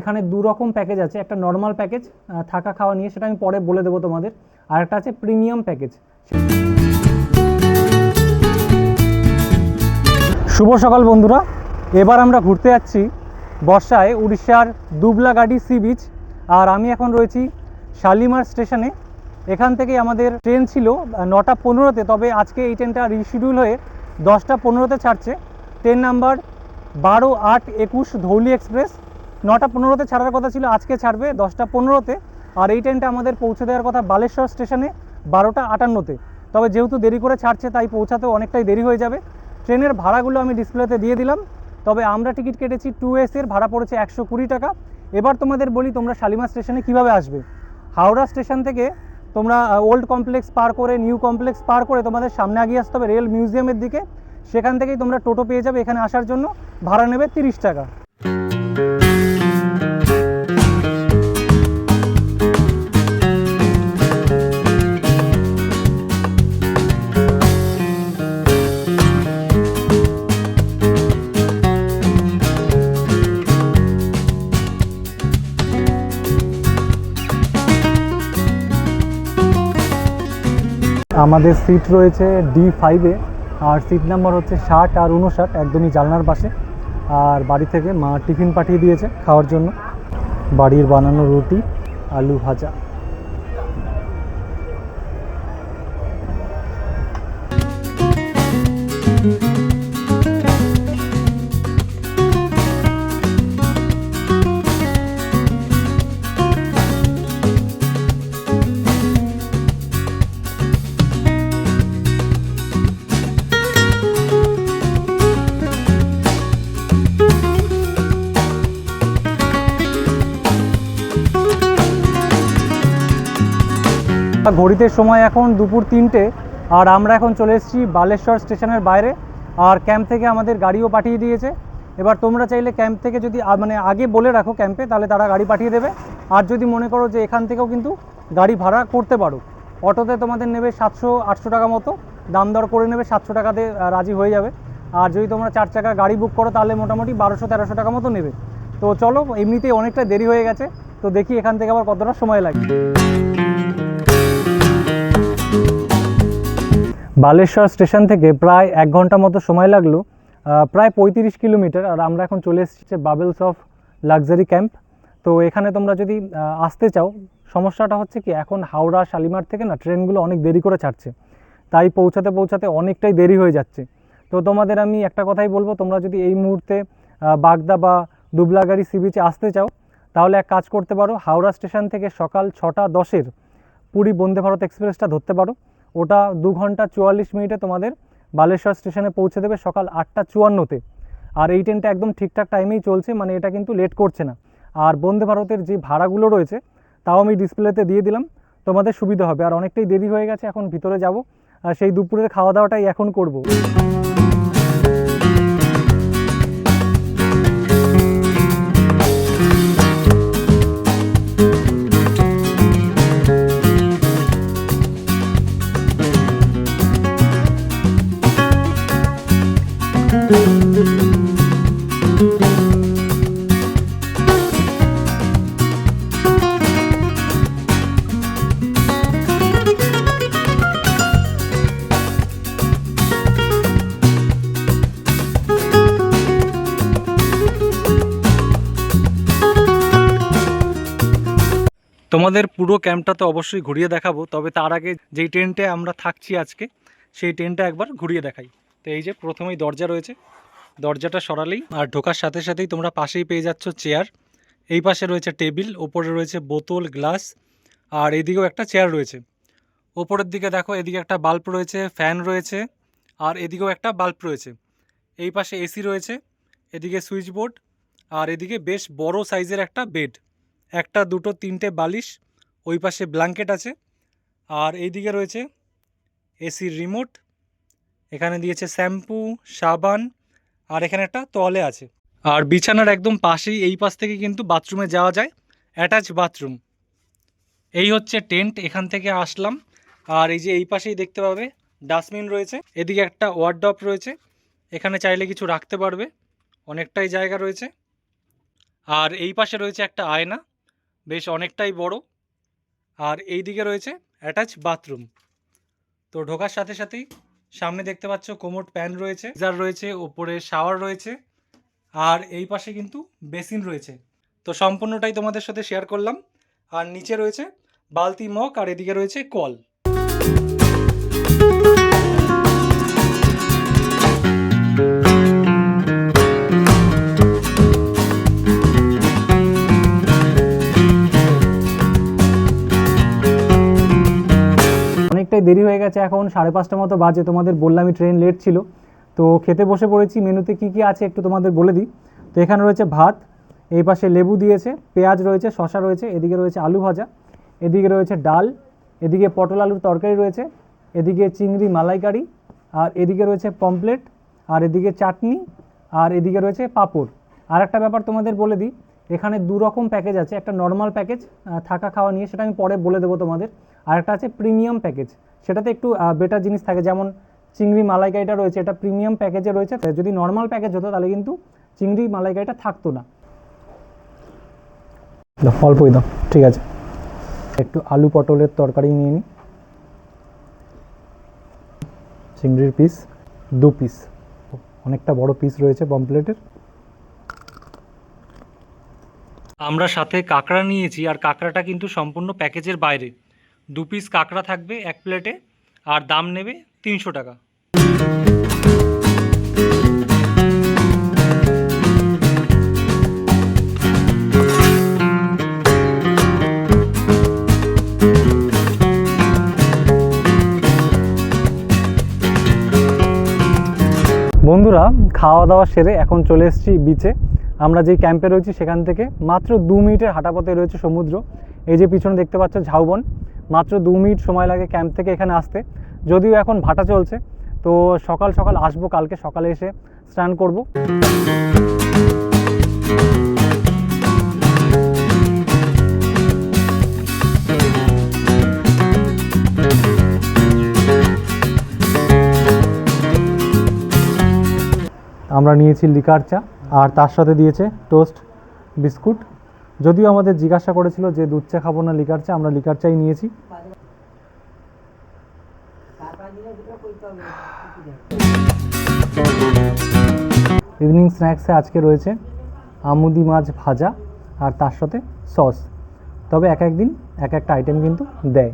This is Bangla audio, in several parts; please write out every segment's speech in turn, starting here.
এখানে দু রকম প্যাকেজ আছে, একটা নর্মাল প্যাকেজ থাকা খাওয়া নিয়ে, সেটা আমি পরে বলে দেবো তোমাদের, আর একটা আছে প্রিমিয়াম প্যাকেজ শুভ সকাল বন্ধুরা, এবার আমরা ঘুরতে যাচ্ছি বর্ষায় উড়িষ্যার দুবলাগাড়ি সি বিচ, আর আমি এখন রয়েছি শালিমার স্টেশনে। এখান থেকে আমাদের ট্রেন ছিল নটা পনেরোতে, তবে আজকে এই ট্রেনটা রিশিডিউল হয়ে দশটা পনেরোতে ছাড়ছে। ট্রেন নাম্বার বারো আট একুশ ধৌলি এক্সপ্রেস নটা পনেরোতে ছাড়ার কথা ছিল, আজকে ছাড়বে দশটা পনেরোতে। আর এই ট্রেনটা আমাদের পৌঁছে দেওয়ার কথা বালেশ্বর স্টেশনে বারোটা আটান্নতে। তবে যেহেতু দেরি করে ছাড়ছে, তাই পৌঁছাতে অনেকটাই দেরি হয়ে যাবে। ট্রেনের ভাড়াগুলো আমি ডিসপ্লেতে দিয়ে দিলাম। তবে আমরা টিকিট কেটেছি টু এর, ভাড়া পড়েছে একশো কুড়ি টাকা। এবার তোমাদের বলি তোমরা শালিমা স্টেশনে কীভাবে আসবে। হাওড়া স্টেশন থেকে তোমরা ওল্ড কমপ্লেক্স পার করে নিউ কমপ্লেক্স পার করে তোমাদের সামনে আগিয়ে আসতে হবে রেল মিউজিয়ামের দিকে। সেখান থেকেই তোমরা টোটো পেয়ে যাবে এখানে আসার জন্য। ভাড়া নেবে তিরিশ টাকা। আমাদের সিট রয়েছে ডি ফাইভে আর সিট নাম্বার হচ্ছে ষাট আর উনষাট একদমই জানলার পাশে। আর বাড়ি থেকে মা টিফিন পাঠিয়ে দিয়েছে খাওয়ার জন্য। বাড়ির বানানো রুটি, আলু ভাজা। ঘড়িতে সময় এখন দুপুর তিনটে, আর আমরা এখন চলে এসেছি বালেশ্বর স্টেশনের বাইরে, আর ক্যাম্প থেকে আমাদের গাড়িও পাঠিয়ে দিয়েছে। এবার তোমরা চাইলে ক্যাম্প থেকে যদি মানে আগে বলে রাখো ক্যাম্পে, তাহলে তারা গাড়ি পাঠিয়ে দেবে। আর যদি মনে করো যে এখান থেকেও কিন্তু গাড়ি ভাড়া করতে পারো, অটোতে তোমাদের নেবে সাতশো, আটশো টাকা মতো, দাম দর করে নেবে সাতশো টাকাতে রাজি হয়ে যাবে। আর যদি তোমরা চার চাকা গাড়ি বুক করো, তাহলে মোটামুটি বারোশো, তেরোশো টাকা মতো নেবে। তো চলো, এমনিতেই অনেকটা দেরি হয়ে গেছে, তো দেখি এখান থেকে আবার কতটা সময় লাগে বালেশ্বর স্টেশন থেকে প্রায় এক ঘণ্টা মতো সময় লাগল প্রায় পঁয়ত্রিশ কিলোমিটার। আর আমরা এখন চলে এসেছি বাবেলস অফ লাক্সারি ক্যাম্প তো এখানে তোমরা যদি আসতে চাও, সমস্যাটা হচ্ছে কি, এখন হাওড়া, শালিমার থেকে না ট্রেনগুলো অনেক দেরি করে ছাড়ছে। তাই পৌঁছাতে পৌঁছাতে অনেকটাই দেরি হয়ে যাচ্ছে। তো তোমাদের আমি একটা কথাই বলব, তোমরা যদি এই মুহূর্তে বাগদা বা দুবলাগাড়ি সি বিচে আসতে চাও, তাহলে এক কাজ করতে পারো, হাওড়া স্টেশন থেকে সকাল ছটা দশের পুরী বন্দে ভারত এক্সপ্রেসটা ধরতে পারো। ওটা দু ঘণ্টা চুয়াল্লিশ মিনিটে তোমাদের বালেশ্বর স্টেশনে পৌঁছে দেবে সকাল আটটা চুয়ান্নতে। আর এই ট্রেনটা একদম ঠিকঠাক টাইমেই চলছে মানে এটা কিন্তু লেট করছে না। আর বন্দে ভারতের যে ভাড়াগুলো রয়েছে, তাও আমি ডিসপ্লেতে দিয়ে দিলাম। তোমাদের সুবিধা হবে। আর অনেকটাই দেরি হয়ে গেছে, এখন ভিতরে যাব। আর সেই দুপুরের খাওয়া দাওয়াটাই এখন করব। তোমাদের পুরো ক্যাম্পটা তো অবশ্যই ঘুরিয়ে দেখাবো, তবে তার আগে যেই ট্রেনটা আমরা থাকছি আজকে, সেই ট্রেনটা একবার ঘুরিয়ে দেখাই। তো এই যে প্রথমেই দরজা রয়েছে, দরজাটা সরালেই, আর ঢোকার সাথে সাথেই তোমরা পাশেই পেয়ে যাচ্ছ চেয়ার। এই পাশে রয়েছে টেবিল, ওপরে রয়েছে বোতল, গ্লাস, আর এদিকেও একটা চেয়ার রয়েছে। ওপরের দিকে দেখো, এদিকে একটা বাল্ব রয়েছে, ফ্যান রয়েছে, আর এদিকেও একটা বাল্ব রয়েছে। এই পাশে এসি রয়েছে, এদিকে সুইচ বোর্ড আর এদিকে বেশ বড় সাইজের একটা বেড। একটা, দুটো, তিনটে বালিশ, ওই পাশে ব্ল্যাঙ্কেট আছে। আর এইদিকে রয়েছে এসির রিমোট, এখানে দিয়েছে শ্যাম্পু, সাবান, আর এখানে একটা তলে আছে। আর বিছানার একদম পাশেই এই পাশ থেকে কিন্তু বাথরুমে যাওয়া যায়, অ্যাটাচ বাথরুম। এই হচ্ছে টেন্ট, এখান থেকে আসলাম। আর এই যে এই পাশেই দেখতে পাবে, ডাস্টবিন রয়েছে। এদিকে একটা ওয়ার্ডপ রয়েছে, এখানে চাইলে কিছু রাখতে পারবে, অনেকটাই জায়গা রয়েছে। আর এই পাশে রয়েছে একটা আয়না বেশ অনেকটাই বড়। আর এই দিকে রয়েছে অ্যাটাচ বাথরুম তো ঢোকার সাথে সাথেই সামনে দেখতে পাচ্ছ কোমোট প্যান রয়েছে জার রয়েছে ওপরে শাওয়ার রয়েছে, আর এই পাশে কিন্তু বেসিন রয়েছে। তো সম্পূর্ণটাই তোমাদের সাথে শেয়ার করলাম। আর নিচে রয়েছে বালতি মগ, আর এদিকে রয়েছে কল। দেরি হয়ে গেছে, এখন সাড়ে পাঁচটা মতো বাজে, তোমাদের বললামই ট্রেন লেট ছিল। তো খেতে বসে পড়েছি, মেনুতে কি কি আছে একটু তোমাদের বলে দিই। তো এখানে রয়েছে ভাত, এই পাশে লেবু দিয়েছে, পেঁয়াজ রয়েছে শশা রয়েছে, এদিকে রয়েছে আলু ভাজা, এদিকে রয়েছে ডাল, এদিকে পটল আলুর তরকারি রয়েছে, এদিকে চিংড়ি মালাইকারি, আর এদিকে রয়েছে পমপ্লেট আর এদিকে চাটনি, আর এদিকে রয়েছে পাঁপড়। আর একটা ব্যাপার তোমাদের বলে দিই এখানে দু রকম প্যাকেজ আছে, একটা নর্মাল প্যাকেজ থাকা খাওয়া নিয়ে, সেটা আমি পরে বলে দেবো তোমাদের, আর একটা আছে প্রিমিয়াম প্যাকেজ সেটাতে একটু বেটার জিনিস থাকে, যেমন চিংড়ি মালাইকারিটা রয়েছে, এটা প্রিমিয়াম প্যাকেজে রয়েছে যদি নর্মাল প্যাকেজ হতো, তাহলে কিন্তু চিংড়ি মালাইকারিটা থাকতো না। অল্পই দাও, ঠিক আছে। একটু আলু পটলের তরকারি নিয়ে নিই চিংড়ির পিস দু পিস অনেকটা বড় পিস রয়েছে পমপ্লেটের আমরা সাথে কাঁকড়া নিয়েছি আর কাঁকড়াটা কিন্তু সম্পূর্ণ প্যাকেজের বাইরে। দু পিস কাঁকড়া থাকবে এক প্লেটে আর দাম নেবে তিনশো টাকা। বন্ধুরা, খাওয়া দাওয়া সেরে এখন চলে এসেছি বিচে আমরা যেই ক্যাম্পে রয়েছি সেখান থেকে মাত্র দু মিনিটের হাঁটাপথে রয়েছে সমুদ্র। এই যে পিছনে দেখতে পাচ্ছ ঝাউবন, মাত্র দু মিনিট সময় লাগে ক্যাম্প থেকে এখানে আসতে। যদিও এখন ভাটা চলছে, তো সকাল সকাল আসব, কালকে সকালে এসে স্নান করব। আমরা নিয়েছি লিকার চা। আর তার সাথে দিয়েছে টোস্ট, বিস্কুট। যদিও আমাদের জিজ্ঞাসা করেছিল যে দুধ চা খাব না, লিকার চা, আমরা লিকার চাই নিয়েছি। ইভিনিং স্ন্যাক্সে আজকে রয়েছে আমুদি মাছ ভাজা আর তার সাথে সস। তবে এক এক দিন, এক একটা আইটেম কিন্তু দেয়।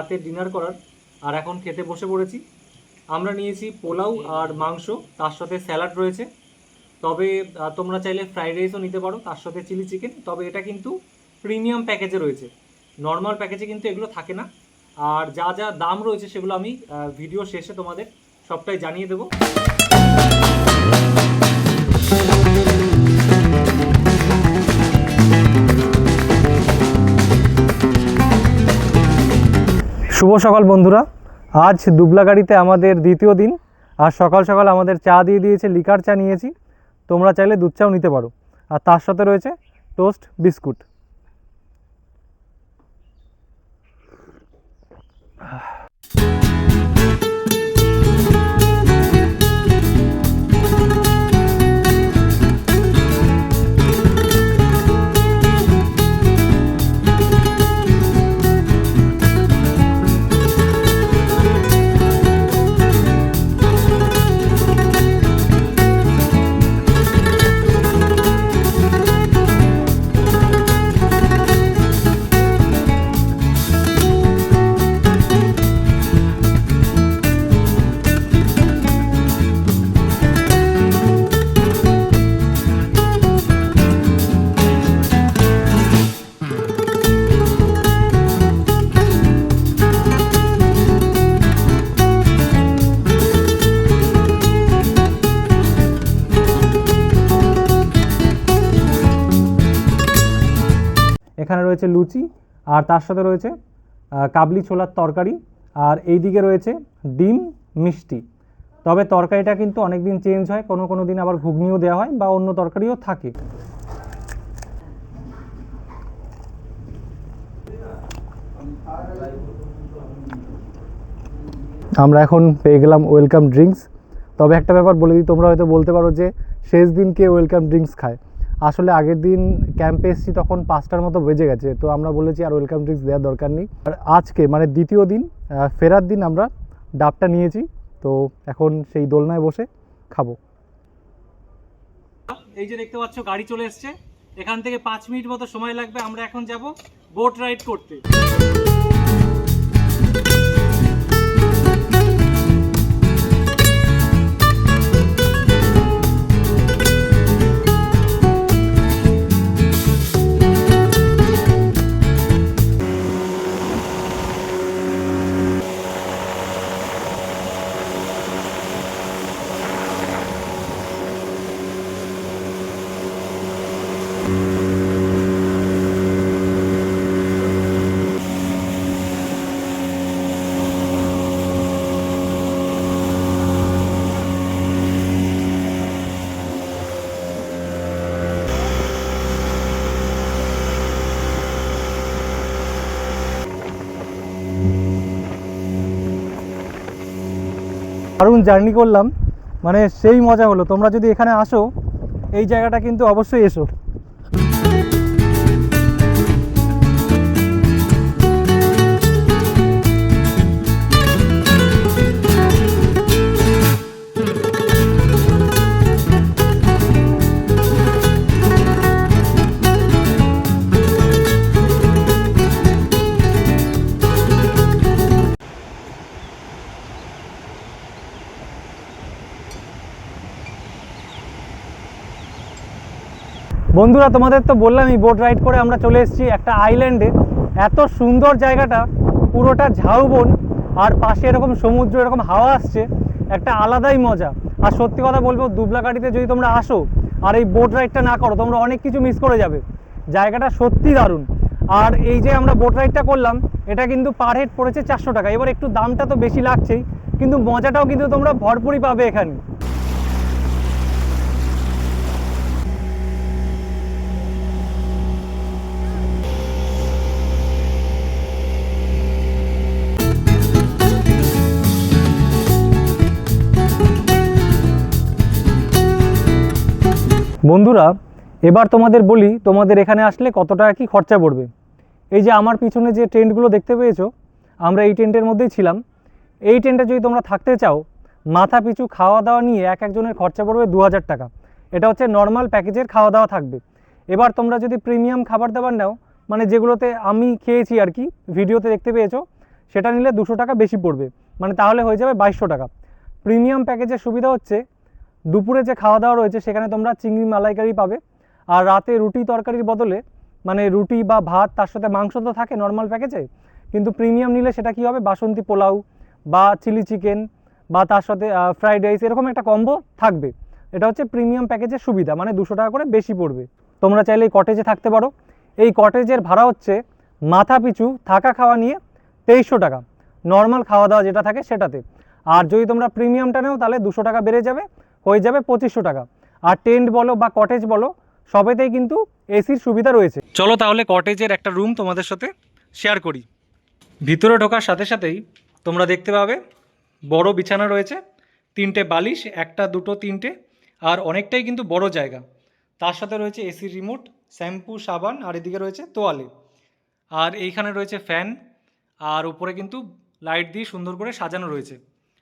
রাতে ডিনার করার, আর এখন খেতে বসে পড়েছি। আমরা নিয়েছি পোলাও আর মাংস, তার সাথে স্যালাড রয়েছে। তবে তোমরা চাইলে ফ্রাইড রাইসও নিতে পারো, তার সাথে চিলি চিকেন। তবে এটা কিন্তু প্রিমিয়াম প্যাকেজে রয়েছে। নর্মাল প্যাকেজে কিন্তু এগুলো থাকে না। আর যা যা দাম রয়েছে সেগুলো আমি ভিডিও শেষে তোমাদের সবটাই জানিয়ে দেবো। শুভ সকাল বন্ধুরা। আজ দুবলা গাড়িতে আমাদের দ্বিতীয় দিন। আর সকাল সকাল আমাদের চা দিয়ে দিয়েছে, লিকার চা নিয়েছি। তোমরা চাইলে দুধ চাও নিতে পারো। আর তার সাথে রয়েছে টোস্ট বিস্কুট। এখানে রয়েছে লুচি, আর তার সাথে রয়েছে কাবলি ছোলার তরকারি, আর এই দিকে রয়েছে ডিম মিষ্টি। তবে তরকারিটা কিন্তু অনেক দিন চেঞ্জ হয়, কোনো কোনো দিন আবার ঘুগনিও দেওয়া হয় বা অন্য তরকারিও থাকে। আমরা এখন পেয়ে গেলাম ওয়েলকাম ড্রিঙ্কস। তবে একটা ব্যাপার বলে দিই, তোমরা হয়তো বলতে পারো যে শেষ দিন কে ওয়েলকাম ড্রিঙ্কস খায়। আসলে আগের দিন ক্যাম্পে এসেছি, তখন পাঁচটার মতো বেজে গেছে। তো আমরা বলেছি আর ওয়েলকাম ড্রিঙ্কস দেওয়ার দরকার নেই। আর আজকে মানে দ্বিতীয় দিন ফেরার দিন আমরা ডাবটা নিয়েছি। তো এখন সেই দোলনায় বসে খাব। এই যে দেখতে পাচ্ছ, গাড়ি চলে এসছে। এখান থেকে পাঁচ মিনিট মতো সময় লাগবে। আমরা এখন যাব বোট রাইড করতে। দারুণ জার্নি করলাম। মানে সেই মজা হলো। তোমরা যদি এখানে আসো, এই জায়গাটা কিন্তু অবশ্যই এসো। বন্ধুরা, তোমাদের তো বললামই বোট রাইড করে আমরা চলে এসেছি একটা আইল্যান্ডে এত সুন্দর জায়গাটা, পুরোটা ঝাউবন, আর পাশে এরকম সমুদ্র, এরকম হাওয়া আসছে, একটা আলাদাই মজা। আর সত্যি কথা বলব দুবলাকাটিতে যদি তোমরা আসো, আর এই বোট রাইডটা না করো, তোমরা অনেক কিছু মিস করে যাবে। জায়গাটা সত্যি দারুণ। আর এই যে আমরা বোট রাইডটা করলাম, এটা কিন্তু পার হেড পড়েছে চারশো টাকা। এবার একটু দামটা তো বেশি লাগছেই, কিন্তু মজাটাও কিন্তু তোমরা ভরপুরই পাবে এখানে। বন্ধুরা, এবার তোমাদের বলি, তোমাদের এখানে আসলে কত টাকা কি খরচা পড়বে? এই যে আমার পিছনে যে টেন্টগুলো দেখতে পেয়েছ, আমরা এই টেন্টের মধ্যেই ছিলাম। এই টেন্টে যদি তোমরা থাকতে চাও, মাথা পিছু খাওয়া দাওয়া নিয়ে এক একজনের খরচা পড়বে দু হাজার টাকা। এটা হচ্ছে নর্মাল প্যাকেজের খাওয়া দাওয়া থাকবে। এবার তোমরা যদি প্রিমিয়াম খাবার দাবার নাও মানে যেগুলোতে আমি খেয়েছি আর কি, ভিডিওতে দেখতে পেয়েছ, সেটা নিলে দুশো টাকা বেশি পড়বে। মানে তাহলে হয়ে যাবে বাইশশো টাকা। প্রিমিয়াম প্যাকেজের সুবিধা হচ্ছে দুপুরে যে খাওয়া দাওয়া রয়েছে, সেখানে তোমরা চিংড়ি মালাইকারি পাবে। আর রাতে রুটি তরকারির বদলে মানে রুটি বা ভাত, তার সাথে মাংস তো থাকে নর্মাল প্যাকেজে কিন্তু প্রিমিয়াম নিলে সেটা কি হবে? বাসন্তী পোলাও বা চিলি চিকেন বা তার সাথে ফ্রাইড রাইস এরকম একটা কম্বো থাকবে। এটা হচ্ছে প্রিমিয়াম প্যাকেজের সুবিধা মানে দুশো টাকা করে বেশি পড়বে। তোমরা চাইলে এই কটেজে থাকতে পারো। এই কটেজের ভাড়া হচ্ছে মাথা পিছু থাকা খাওয়া নিয়ে তেইশশো টাকা। নর্মাল খাওয়া দাওয়া যেটা থাকে সেটাতে। আর যদি তোমরা প্রিমিয়ামটা নেও, তাহলে দুশো টাকা বেড়ে যাবে। হয়ে যাবে পঁচিশশো টাকা। আর টেন্ট বলো বা কটেজ বলো, সবেতেই কিন্তু এসির সুবিধা রয়েছে। চলো তাহলে কটেজের একটা রুম তোমাদের সাথে শেয়ার করি। ভিতরে ঢোকার সাথে সাথেই তোমরা দেখতে পাবে, বড় বিছানা রয়েছে, তিনটে বালিশ, একটা, দুটো, তিনটে, আর অনেকটাই কিন্তু বড় জায়গা। তার সাথে রয়েছে এসি রিমোট শ্যাম্পু সাবান, আর এদিকে রয়েছে তোয়ালে। আর এইখানে রয়েছে ফ্যান আর উপরে কিন্তু লাইট দিয়ে সুন্দর করে সাজানো রয়েছে।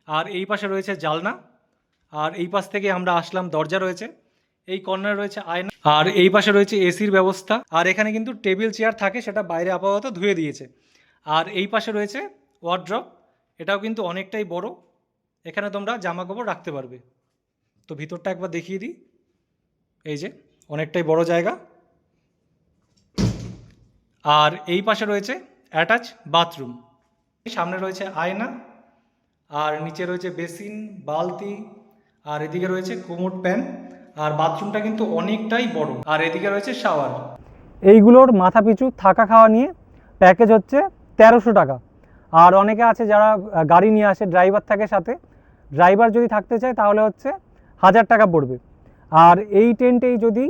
আর এই পাশে রয়েছে জালনা আর এই পাশ থেকে আমরা আসলাম, দরজা রয়েছে, এই কর্নারে রয়েছে আয়না, আর এই পাশে রয়েছে এসির ব্যবস্থা, আর এখানে কিন্তু টেবিল চেয়ার থাকে, সেটা বাইরে আপাতত ধুয়ে দিয়েছে। আর এই পাশে রয়েছে ওয়ার্ড্রপ, এটাও কিন্তু অনেকটাই বড়, এখানে তোমরা জামা কাপড় রাখতে পারবে। তো ভিতরটা একবার দেখিয়ে দিই, এই যে অনেকটাই বড় জায়গা। আর এই পাশে রয়েছে অ্যাটাচ বাথরুম, সামনে রয়েছে আয়না, আর নিচে রয়েছে বেসিন, বালতি আর এদিকে রয়েছে কোমোড প্যান আর বাথরুমটা কিন্তু অনেকটাই বড়। আর এদিকে রয়েছে শাওয়ার। এইগুলোর মাথা পিছু থাকা খাওয়া নিয়ে প্যাকেজ হচ্ছে তেরোশো টাকা। আর অনেকে আছে যারা গাড়ি নিয়ে আসে ড্রাইভার থাকে সাথে। ড্রাইভার যদি থাকতে চায় তাহলে হচ্ছে হাজার টাকা পড়বে। আর এই টেন্টেই যদি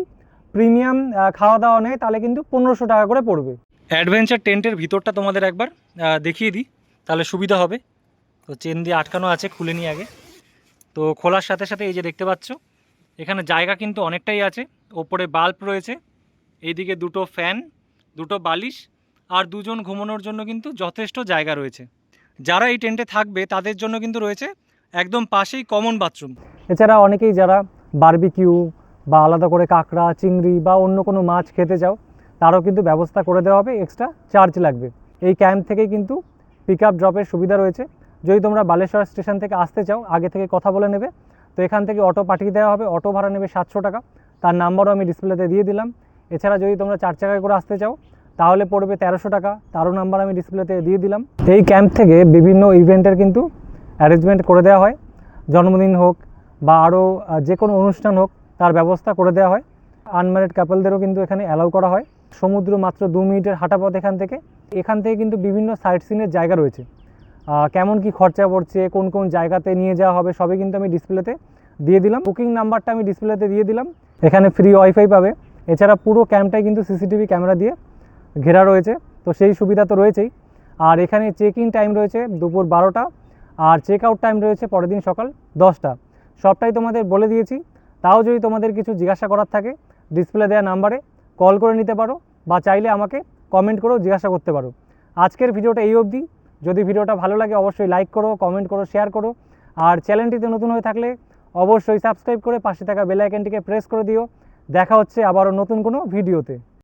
প্রিমিয়াম খাওয়া দাওয়া নেয় তাহলে কিন্তু পনেরোশো টাকা করে পড়বে। অ্যাডভেঞ্চার টেন্টের ভিতরটা তোমাদের একবার দেখিয়ে দিই তাহলে সুবিধা হবে। তো চেন দিয়ে আটকানো আছে খুলে নিই আগে। তো খোলার সাথে সাথে এই যে দেখতে পাচ্ছ, এখানে জায়গা কিন্তু অনেকটাই আছে, ওপরে বাল্ব রয়েছে, এইদিকে দুটো ফ্যান, দুটো বালিশ আর দুজন ঘুমানোর জন্য কিন্তু যথেষ্ট জায়গা রয়েছে। যারা এই টেন্টে থাকবে তাদের জন্য কিন্তু রয়েছে একদম পাশেই কমন বাথরুম। এছাড়া অনেকেই যারা বারবিকিউ বা আলাদা করে কাঁকড়া, চিংড়ি বা অন্য কোনো মাছ খেতে চাও, তারও কিন্তু ব্যবস্থা করে দেওয়া হবে, এক্সট্রা চার্জ লাগবে। এই ক্যাম্প থেকেই কিন্তু পিক আপ ড্রপের সুবিধা রয়েছে। যদি তোমরা বালেশ্বর স্টেশন থেকে আসতে চাও, আগে থেকে কথা বলে নেবে। তো এখান থেকে অটো পাঠিয়ে দেওয়া হবে, অটো ভাড়া নেবে সাতশো টাকা। তার নাম্বারও আমি ডিসপ্লেতে দিয়ে দিলাম। এছাড়া যদি তোমরা চার চাকায় করে আসতে চাও, তাহলে পড়বে তেরোশো টাকা। তারও নাম্বার আমি ডিসপ্লেতে দিয়ে দিলাম। এই ক্যাম্প থেকে বিভিন্ন ইভেন্টের কিন্তু অ্যারেঞ্জমেন্ট করে দেওয়া হয়। জন্মদিন হোক বা আরও যে কোনো অনুষ্ঠান হোক, তার ব্যবস্থা করে দেওয়া হয়। আনম্যারিড কাপলদেরও কিন্তু এখানে অ্যালাউ করা হয়। সমুদ্র মাত্র দু মিনিটের হাঁটা পথ এখান থেকে। এখান থেকে কিন্তু বিভিন্ন সাইট সিনের জায়গা রয়েছে। কেমন কি খরচা পড়ছে, কোন কোন জায়গাতে নিয়ে যাওয়া হবে, সবই কিন্তু আমি ডিসপ্লেতে দিয়ে দিলাম। বুকিং নাম্বারটা আমি ডিসপ্লেতে দিয়ে দিলাম। এখানে ফ্রি ওয়াইফাই পাবে। এছাড়া পুরো ক্যাম্পটাই কিন্তু সিসিটিভি ক্যামেরা দিয়ে ঘেরা রয়েছে। তো সেই সুবিধা তো রয়েছেই। আর এখানে চেক ইন টাইম রয়েছে দুপুর বারোটা। আর চেক আউট টাইম রয়েছে পরের দিন সকাল দশটা। সবটাই তোমাদের বলে দিয়েছি। তাও যদি তোমাদের কিছু জিজ্ঞাসা করার থাকে ডিসপ্লে দেওয়া নাম্বারে কল করে নিতে পারো বা চাইলে আমাকে কমেন্ট করেও জিজ্ঞাসা করতে পারো। আজকের ভিডিওটা এই অবধি। যদি ভিডিওটা ভালো লাগে অবশ্যই লাইক করো কমেন্ট করো শেয়ার করো। আর চ্যানেলটিতে নতুন হয়ে থাকলে অবশ্যই সাবস্ক্রাইব করে পাশে থাকা বেল আইকনটিকে প্রেস করে দিও। দেখা হচ্ছে আবারও নতুন কোনো ভিডিওতে